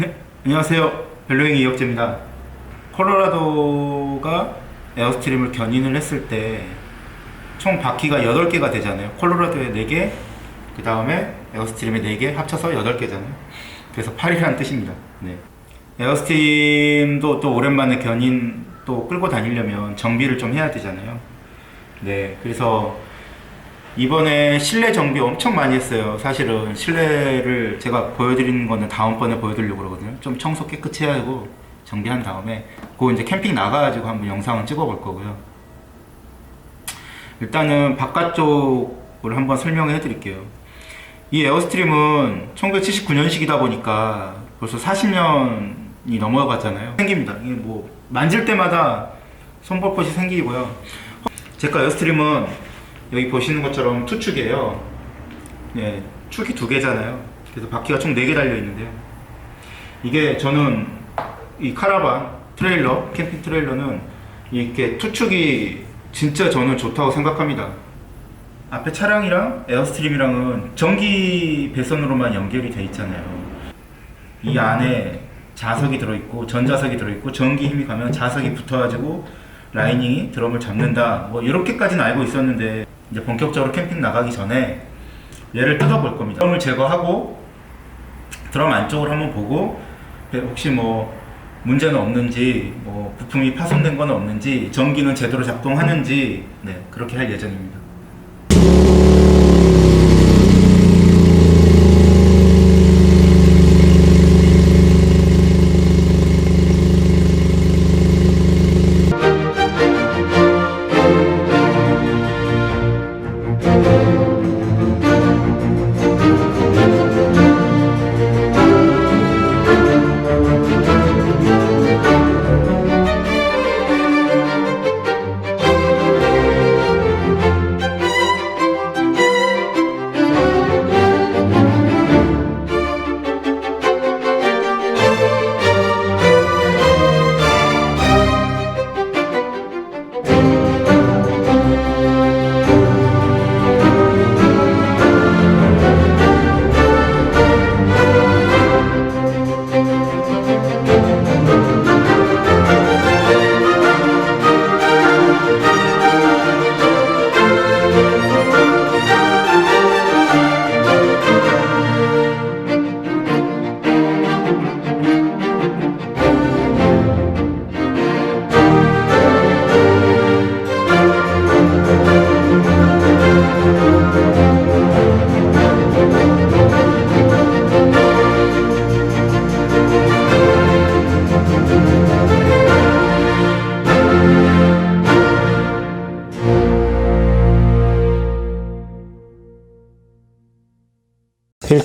네, 안녕하세요. 별로행이 이혁재입니다. 콜로라도가 에어스트림을 견인을 했을 때 총 바퀴가 8개가 되잖아요. 콜로라도에 4개, 그 다음에 에어스트림에 4개 합쳐서 8개잖아요. 그래서 8이라는 뜻입니다. 네. 에어스트림도 또 오랜만에 견인 또 끌고 다니려면 정비를 좀 해야 되잖아요. 네, 그래서 이번에 실내 정비 엄청 많이 했어요. 사실은 실내를 제가 보여드리는 거는 다음번에 보여드리려고 그러거든요. 좀 청소 깨끗이 하고 정비한 다음에 그거 이제 캠핑 나가가지고 한번 영상을 찍어볼 거고요. 일단은 바깥쪽을 한번 설명해 드릴게요. 이 에어스트림은 1979년식이다 보니까 벌써 40년이 넘어갔잖아요. 생깁니다. 이게 뭐 만질 때마다 손볼것이 생기고요. 제가 에어스트림은 여기 보시는 것처럼 투축이에요. 예, 축이 두 개잖아요. 그래서 바퀴가 총 네 개 달려 있는데요. 이게 저는 이 카라반 트레일러, 캠핑 트레일러는 이렇게 투축이 진짜 저는 좋다고 생각합니다. 앞에 차량이랑 에어스트림이랑은 전기 배선으로만 연결이 돼 있잖아요. 이 안에 자석이 들어있고 전자석이 들어있고 전기 힘이 가면 자석이 붙어가지고 라이닝이 드럼을 잡는다. 뭐 이렇게까지는 알고 있었는데 이제 본격적으로 캠핑 나가기 전에 얘를 뜯어볼 겁니다. 드럼을 제거하고 드럼 안쪽을 한번 보고 혹시 뭐 문제는 없는지 뭐 부품이 파손된 건 없는지 전기는 제대로 작동하는지 네 그렇게 할 예정입니다.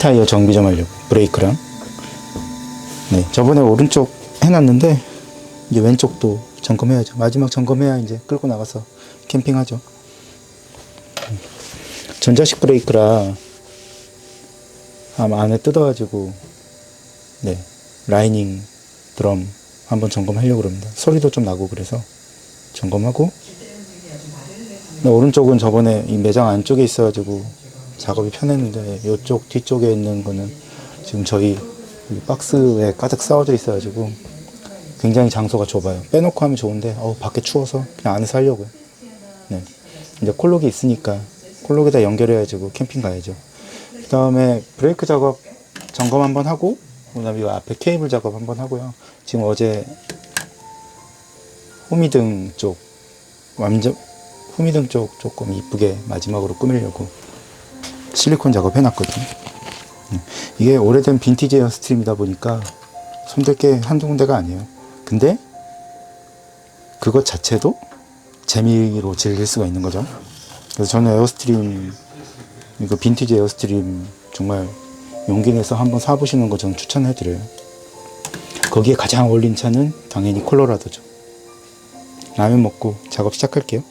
타이어 정비 좀 하려고 브레이크랑. 네 저번에 오른쪽 해놨는데 이제 왼쪽도 점검해야죠. 마지막 점검해야 이제 끌고 나가서 캠핑하죠. 음. 전자식 브레이크라 아마 안에 뜯어가지고 네 라이닝 드럼 한번 점검하려고 그럽니다. 소리도 좀 나고 그래서 점검하고. 네, 오른쪽은 저번에 이 매장 안쪽에 있어가지고 작업이 편했는데 이쪽 뒤쪽에 있는 거는 지금 저희 이 박스에 가득 쌓아져 있어가지고 굉장히 장소가 좁아요. 빼놓고 하면 좋은데 어 밖에 추워서 그냥 안에서 하려고요. 네. 이제 콜록이 있으니까 콜록에다 연결해가지고 캠핑 가야죠. 그 다음에 브레이크 작업 점검 한번 하고 그다음에 이 앞에 케이블 작업 한번 하고요. 지금 어제 호미등 쪽 완전 호미등 쪽 조금 이쁘게 마지막으로 꾸미려고 실리콘 작업 해놨거든요. 음, 이게 오래된 빈티지 에어스트림이다 보니까 손댈 게 한두 군데가 아니에요. 근데 그것 자체도 재미로 즐길 수가 있는 거죠. 그래서 저는 에어스트림, 이거 빈티지 에어스트림 정말 용기 내서 한번 사보시는 거 저는 추천해드려요. 거기에 가장 어울린 차는 당연히 콜로라도죠. 라면 먹고 작업 시작할게요.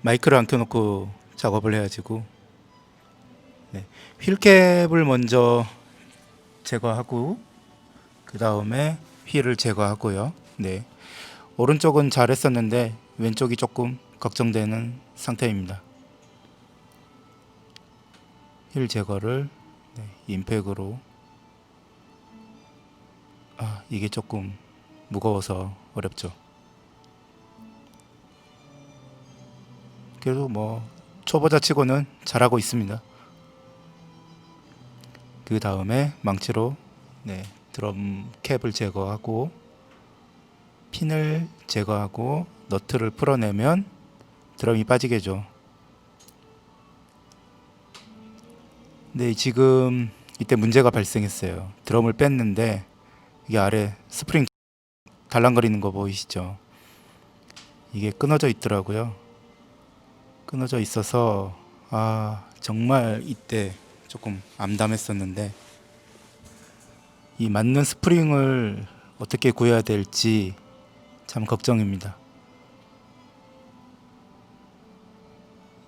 마이크를 안 켜놓고 작업을 해가지고 네. 휠캡을 먼저 제거하고 그 다음에 휠을 제거하고요. 네. 오른쪽은 잘했었는데 왼쪽이 조금 걱정되는 상태입니다. 휠 제거를 네, 임팩으로 아, 이게 조금 무거워서 어렵죠. 그래도 뭐 초보자 치고는 잘하고 있습니다. 그 다음에 망치로 네, 드럼 캡을 제거하고 핀을 제거하고 너트를 풀어내면 드럼이 빠지겠죠. 네, 지금 이때 문제가 발생했어요. 드럼을 뺐는데 이게 아래 스프링 달랑거리는 거 보이시죠? 이게 끊어져 있더라고요. 끊어져 있어서 아 정말 이때 조금 암담했었는데 이 맞는 스프링을 어떻게 구해야 될지 참 걱정입니다.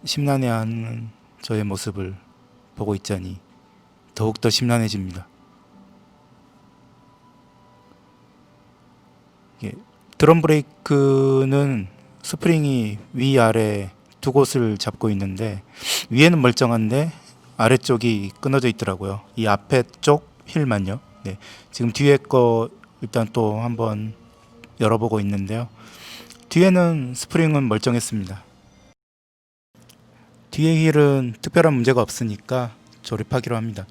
심란해하는 저의 모습을 보고 있자니 더욱더 심란해집니다. 드럼 브레이크는 스프링이 위아래 두 곳을 잡고 있는데 위에는 멀쩡한데 아래쪽이 끊어져 있더라고요. 이 앞에 쪽 휠만요. 네. 지금 뒤에 거 일단 또 한번 열어보고 있는데요. 뒤에는 스프링은 멀쩡했습니다. 뒤에 휠은 특별한 문제가 없으니까 조립하기로 합니다.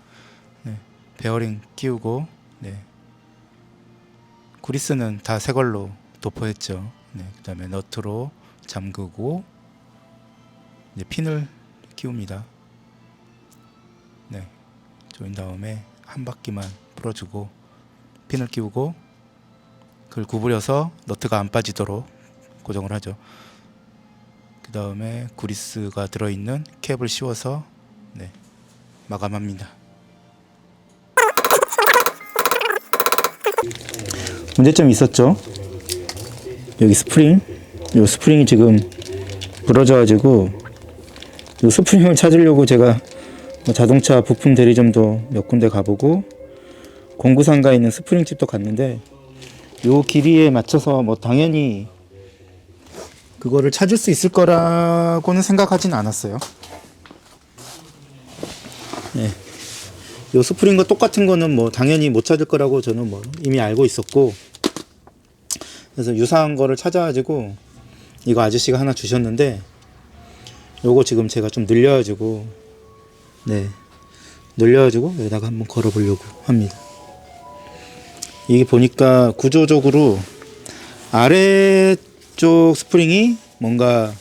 네. 베어링 끼우고 네. 구리스는 다 새 걸로 도포했죠. 네. 그 다음에 너트로 잠그고 이제 핀을 끼웁니다. 네. 조인 다음에 한 바퀴만 풀어주고 핀을 끼우고 그걸 구부려서 너트가 안 빠지도록 고정을 하죠. 그 다음에 구리스가 들어있는 캡을 씌워서 네, 마감합니다. 문제점이 있었죠. 여기 스프링, 이 스프링이 지금 부러져가지고 이 스프링을 찾으려고 제가 뭐 자동차 부품 대리점도 몇 군데 가보고 공구상가에 있는 스프링 집도 갔는데 요 길이에 맞춰서 뭐 당연히 그거를 찾을 수 있을 거라고는 생각하진 않았어요. 네. 요 스프링과 똑같은 거는 뭐 당연히 못 찾을 거라고 저는 뭐 이미 알고 있었고 그래서 유사한 거를 찾아가지고 이거 아저씨가 하나 주셨는데 요거 지금 제가 좀 늘려가지고 네 늘려가지고 여기다가 한번 걸어 보려고 합니다. 이게 보니까 구조적으로 아래쪽 스프링이 뭔가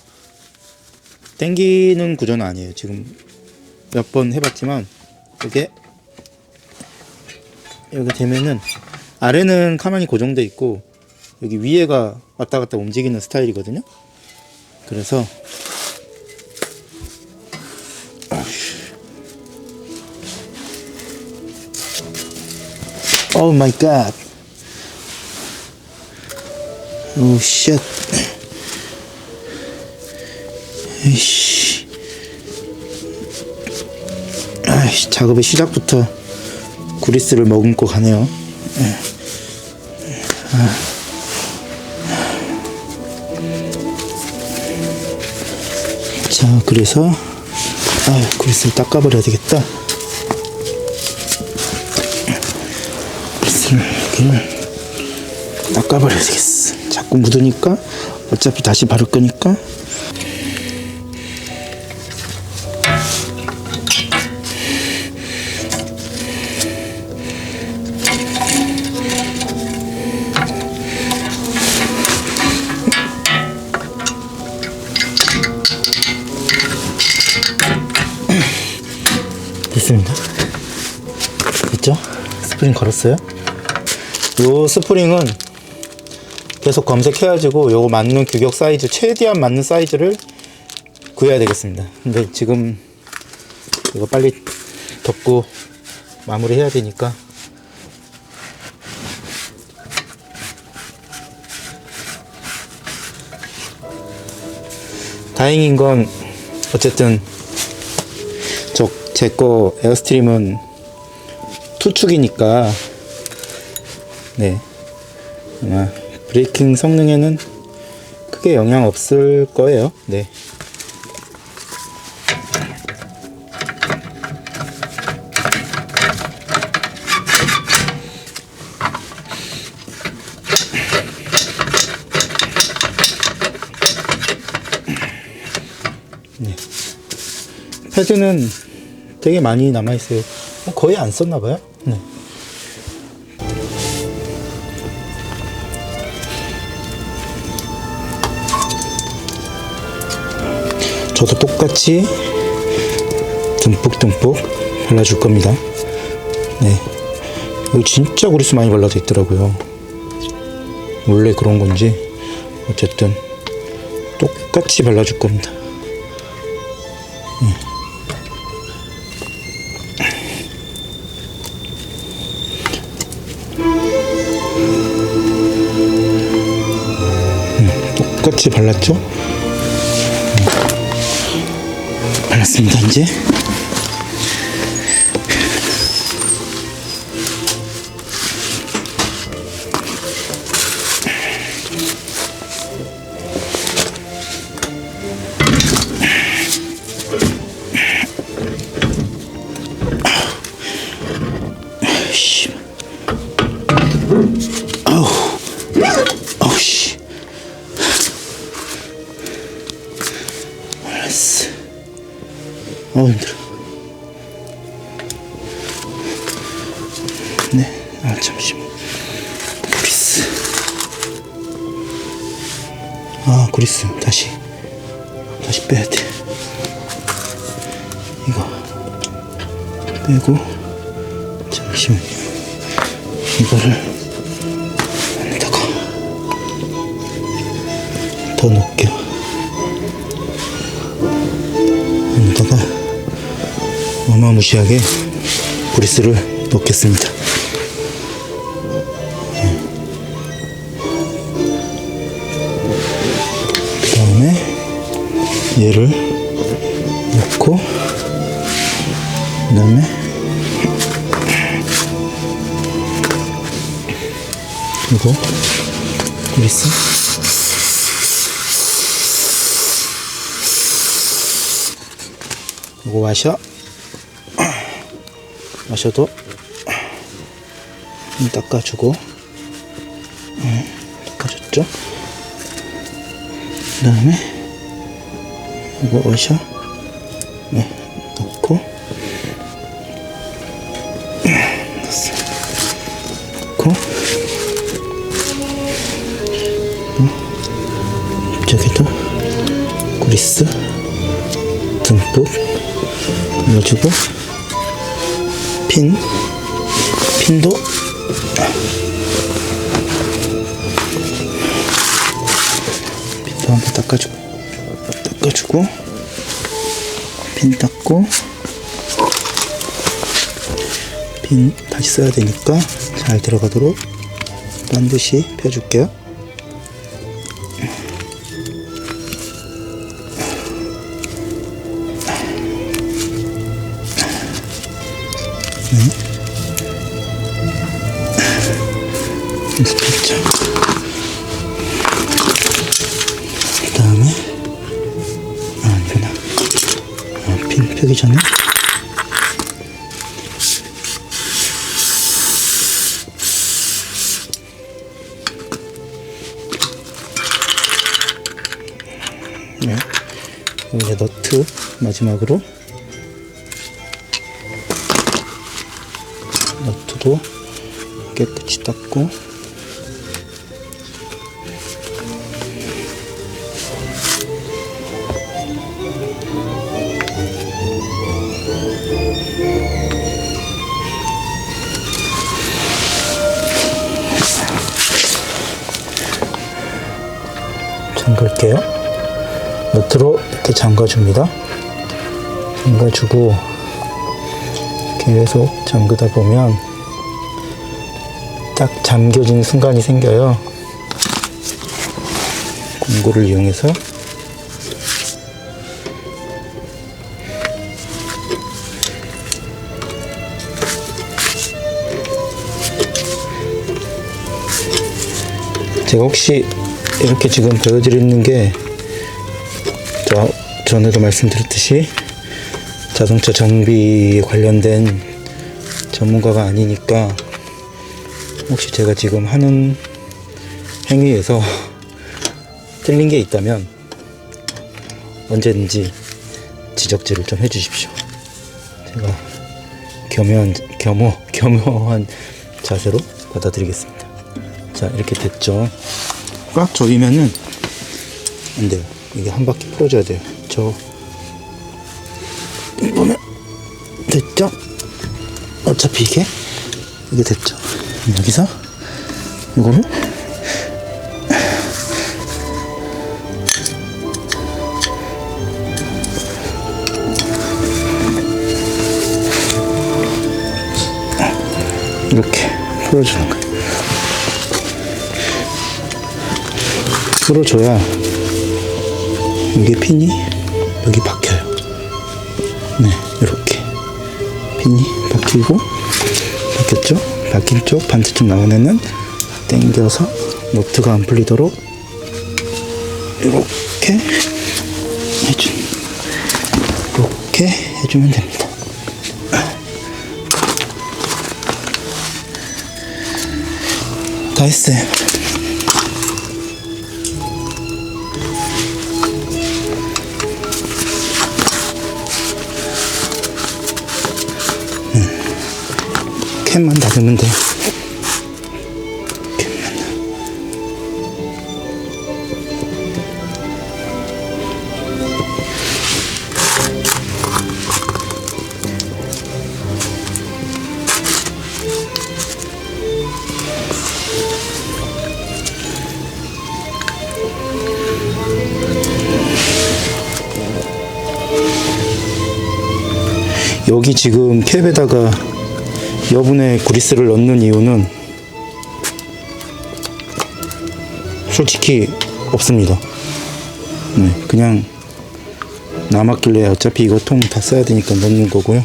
땡기는 구조는 아니에요. 지금 몇 번 해봤지만 이게 여기 되면은 아래는 가만히 고정돼 있고 여기 위에가 왔다 갔다 움직이는 스타일이거든요. 그래서 오 마이 갓. 오 쉣. 에이씨. 아이씨, 작업의 시작부터 구리스를 머금고 가네요. 자, 그래서 아, 구리스를 닦아버려야 되겠다. 구리스를 이렇게 닦아버려야 되겠어. 자꾸 묻으니까 어차피 다시 바를 거니까. 됐습니다. 됐죠? 스프링 걸었어요. 요 스프링은 계속 검색해가지고 요거 맞는 규격 사이즈 최대한 맞는 사이즈를 구해야 되겠습니다. 근데 지금 이거 빨리 덮고 마무리 해야 되니까 다행인 건 어쨌든 저 제 거 에어스트림은 투축이니까 네. 아마 브레이킹 성능에는 크게 영향 없을 거예요. 네. 네. 패드는 되게 많이 남아있어요. 거의 안 썼나봐요. 저도 똑같이 듬뿍듬뿍 발라줄 겁니다. 네. 여기 진짜 그리스 많이 발라져 있더라고요. 원래 그런 건지 어쨌든 똑같이 발라줄 겁니다. 음, 똑같이 발랐죠? 발랐습니다, 이제. 씨. 아우, 어우, 힘들어. 네, 아, 잠시만. 그리스. 아, 그리스. 다시. 다시 빼야 돼. 이거. 빼고. 잠시만요. 이거를 안에다가 더 넣을게요. 어마무시하게 브리스를 넣겠습니다. 그 다음에 얘를 넣고 그 다음에 그리고 그리스. 이거 마셔 마셔도 좀 닦아주고 음, 닦아줬죠? 그 다음에 이거 마셔? 네 넣고. 넣었어 넣고 저기도 그리스 듬뿍 넣어주고 핀 핀도? 핀도 한번 닦아주고 닦아주고 핀 닦고 핀 다시 써야 되니까 잘 들어가도록 반드시 펴줄게요 이제 너트 마지막으로. 너트도 깨끗이 닦고 잠가줍니다. 잠가주고 계속 잠그다 보면 딱 잠겨지는 순간이 생겨요. 공구를 이용해서 제가 혹시 이렇게 지금 보여드리는 게 저, 전에도 말씀드렸듯이 자동차 정비에 관련된 전문가가 아니니까 혹시 제가 지금 하는 행위에서 틀린 게 있다면 언제든지 지적질을 좀 해주십시오. 제가 겸허한 겸허 겸허한 자세로 받아들이겠습니다. 자 이렇게 됐죠. 꽉 조이면은 안 돼요. 이게 한 바퀴 풀어줘야 돼요. 저 보면 됐죠? 어차피 이게 이게 됐죠. 여기서 이거를 이렇게 풀어주는 거예요. 풀어줘야 이게 핀이 여기 박혀요. 네, 이렇게 핀이 박히고 박혔죠? 박힌 쪽 반대쪽 나온 애는 당겨서 노트가 안 풀리도록 이렇게 해준 이렇게 해주면 됩니다. 다 했어요. 돼요. 캔만. 여기 지금 캡에다가 여분의 그리스를 넣는 이유는 솔직히 없습니다. 네, 그냥 남았길래 어차피 이거 통 다 써야 되니까 넣는 거고요.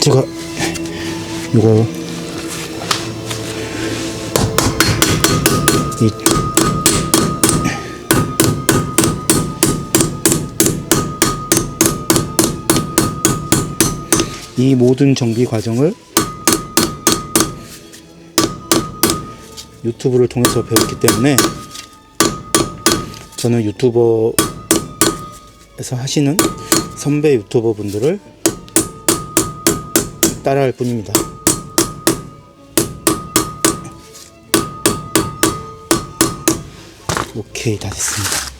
제가 이거 이 모든 정비 과정을 유튜브를 통해서 배웠기 때문에 저는 유튜버에서 하시는 선배 유튜버 분들을 따라할 뿐입니다. 오케이 다 됐습니다.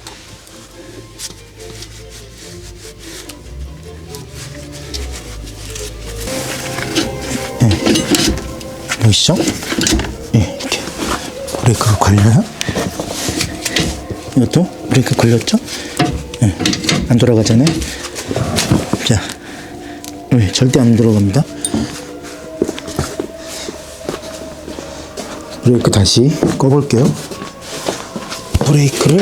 보이시죠? 예, 이렇게 브레이크가 걸려요. 이것도 브레이크 걸렸죠? 예, 안 돌아가잖아요. 자, 왜 절대 안 들어갑니다. 브레이크 다시 꺼볼게요. 브레이크를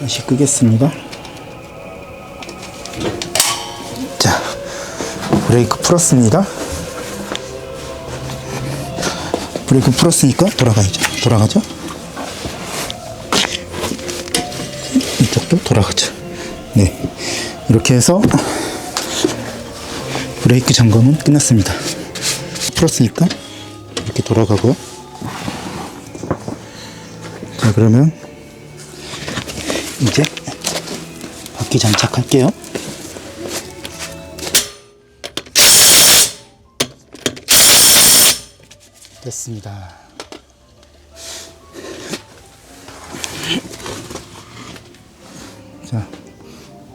다시 끄겠습니다. 자, 브레이크 풀었습니다. 브레이크 풀었으니까 돌아가야죠. 돌아가죠? 이쪽도 돌아가죠. 네. 이렇게 해서 브레이크 점검은 끝났습니다. 풀었으니까 이렇게 돌아가고요. 자, 그러면 이제 바퀴 장착할게요. 됐습니다. 자,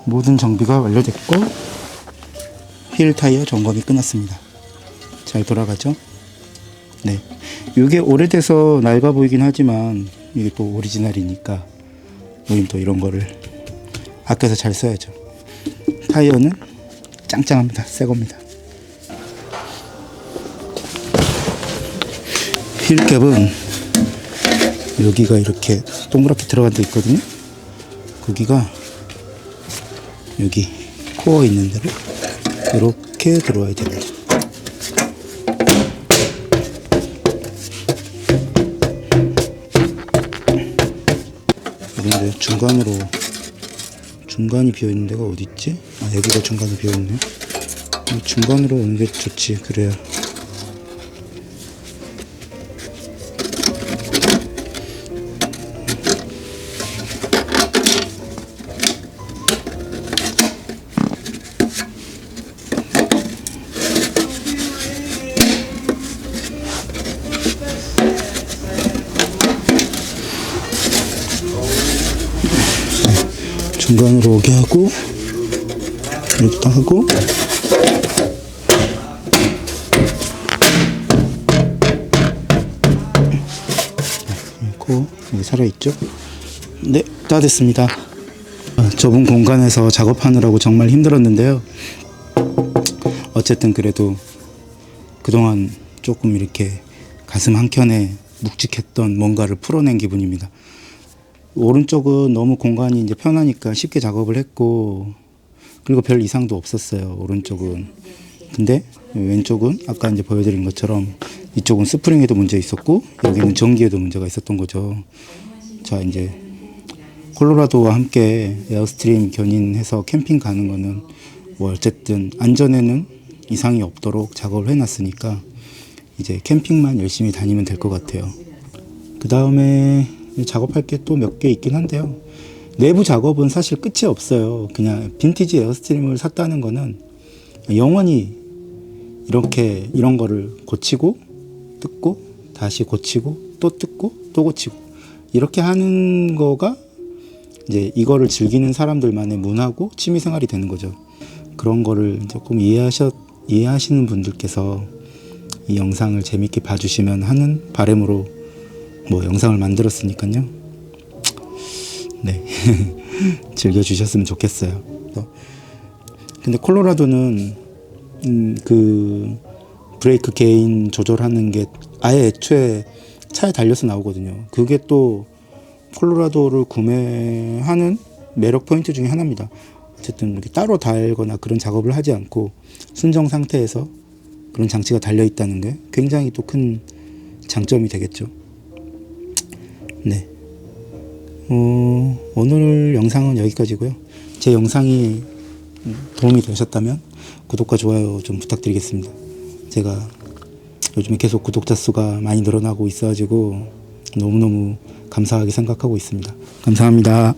모든 정비가 완료됐고 휠 타이어 점검이 끝났습니다. 잘 돌아가죠? 네. 이게 오래돼서 낡아 보이긴 하지만 이게 또 오리지널이니까 우린 또 이런 거를 아껴서 잘 써야죠. 타이어는 짱짱합니다. 새 겁니다. 휠캡은 여기가 이렇게 동그랗게 들어간 데 있거든요. 거기가 여기 코어 있는 데로 이렇게 들어와야 됩니다. 그런데 중간으로 중간이 비어 있는 데가 어디 있지? 아 여기가 중간에 비어 있네. 중간으로 오는 게 좋지. 그래야 중간으로 오게 하고 이렇게 딱 하고 그리고 여기 살아있죠? 네, 다 됐습니다. 아, 좁은 공간에서 작업하느라고 정말 힘들었는데요. 어쨌든 그래도 그동안 조금 이렇게 가슴 한켠에 묵직했던 뭔가를 풀어낸 기분입니다. 오른쪽은 너무 공간이 이제 편하니까 쉽게 작업을 했고 그리고 별 이상도 없었어요. 오른쪽은. 근데 왼쪽은 아까 이제 보여드린 것처럼 이쪽은 스프링에도 문제 있었고 여기는 전기에도 문제가 있었던 거죠. 자 이제 콜로라도와 함께 에어스트림 견인해서 캠핑 가는 거는 뭐 어쨌든 안전에는 이상이 없도록 작업을 해놨으니까 이제 캠핑만 열심히 다니면 될 것 같아요. 그 다음에 작업할 게 또 몇 개 있긴 한데요. 내부 작업은 사실 끝이 없어요. 그냥 빈티지 에어스트림을 샀다는 거는 영원히 이렇게 이런 거를 고치고 뜯고 다시 고치고 또 뜯고 또 고치고 이렇게 하는 거가 이제 이거를 즐기는 사람들만의 문화고 취미 생활이 되는 거죠. 그런 거를 조금 이해하셔 이해하시는 분들께서 이 영상을 재밌게 봐주시면 하는 바람으로 뭐 영상을 만들었으니까요. 네. 즐겨주셨으면 좋겠어요. 또 근데 콜로라도는 음, 그 브레이크 게인 조절하는 게 아예 애초에 차에 달려서 나오거든요. 그게 또 콜로라도를 구매하는 매력 포인트 중에 하나입니다. 어쨌든 이렇게 따로 달거나 그런 작업을 하지 않고 순정 상태에서 그런 장치가 달려 있다는 게 굉장히 또 큰 장점이 되겠죠. 네. 어, 오늘 영상은 여기까지고요. 제 영상이 도움이 되셨다면 구독과 좋아요 좀 부탁드리겠습니다. 제가 요즘에 계속 구독자 수가 많이 늘어나고 있어가지고 너무너무 감사하게 생각하고 있습니다. 감사합니다.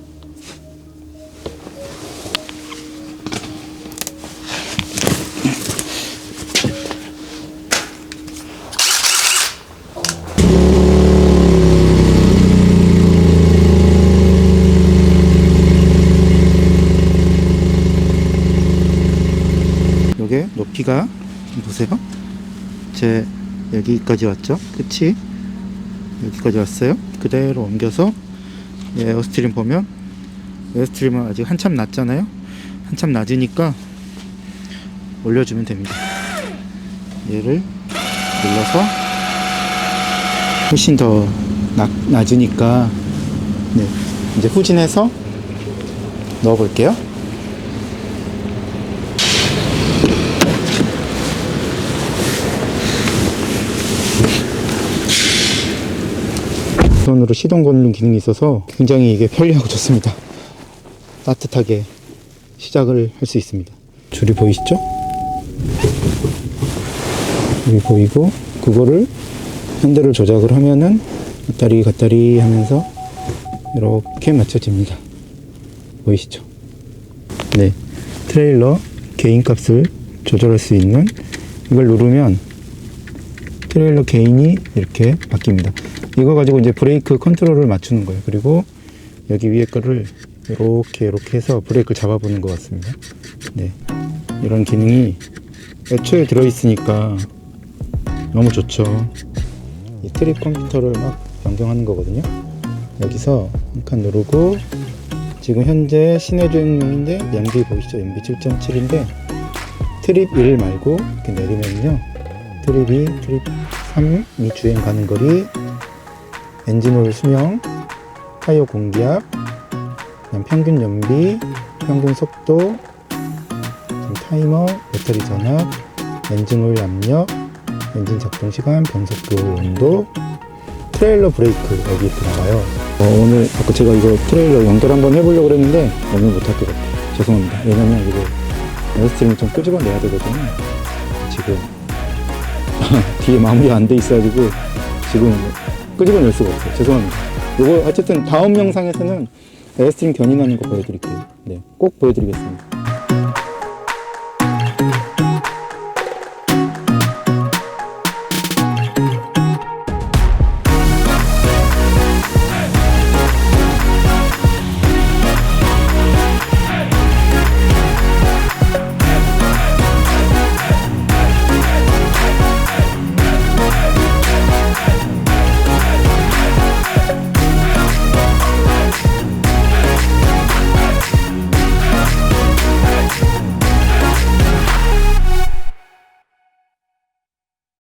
요게 높이가 좀 보세요. 제 여기까지 왔죠. 끝이 여기까지 왔어요. 그대로 옮겨서 에어스트림 보면 에어스트림은 아직 한참 낮잖아요. 한참 낮으니까 올려주면 됩니다. 얘를 눌러서 훨씬 더 낮, 낮으니까 네, 이제 후진해서 넣어볼게요. 손으로 시동 거는 기능이 있어서 굉장히 이게 편리하고 좋습니다. 따뜻하게 시작을 할 수 있습니다. 줄이 보이시죠? 여기 보이고 그거를 핸들을 조작을 하면은 갔다리 갔다리 하면서 이렇게 맞춰집니다. 보이시죠? 네. 트레일러 개인 값을 조절할 수 있는 이걸 누르면 트레일러 개인이 이렇게 바뀝니다. 이거 가지고 이제 브레이크 컨트롤을 맞추는 거예요. 그리고 여기 위에 거를 이렇게 이렇게 해서 브레이크를 잡아보는 것 같습니다. 네. 이런 기능이 애초에 들어있으니까 너무 좋죠. 이 트립 컴퓨터를 막 변경하는 거거든요. 여기서 한 칸 누르고 지금 현재 시내 주행용인데 연비 보이시죠? 연비 7.7인데 트립 1 말고 이렇게 내리면요. 트립 2, 트립 3이 주행 가는 거리 엔진오일 수명, 타이어 공기압, 평균 연비, 평균 속도, 타이머, 배터리 전압, 엔진오일 압력, 엔진 작동 시간, 변속기 온도, 트레일러 브레이크 여기 나와요. 어, 오늘 아까 제가 이거 트레일러 연결 한번 해보려고 그랬는데 오늘 못할 것 같아요. 죄송합니다. 왜냐면 이거 에어스트림을 좀 끄집어내야 되거든요. 지금 뒤에 마무리가 안돼 있어가지고 지금 끄집어낼 수가 없어요. 죄송합니다. 이거 어쨌든 다음 영상에서는 에어스트림 견인하는 거 보여드릴게요. 네, 꼭 보여드리겠습니다.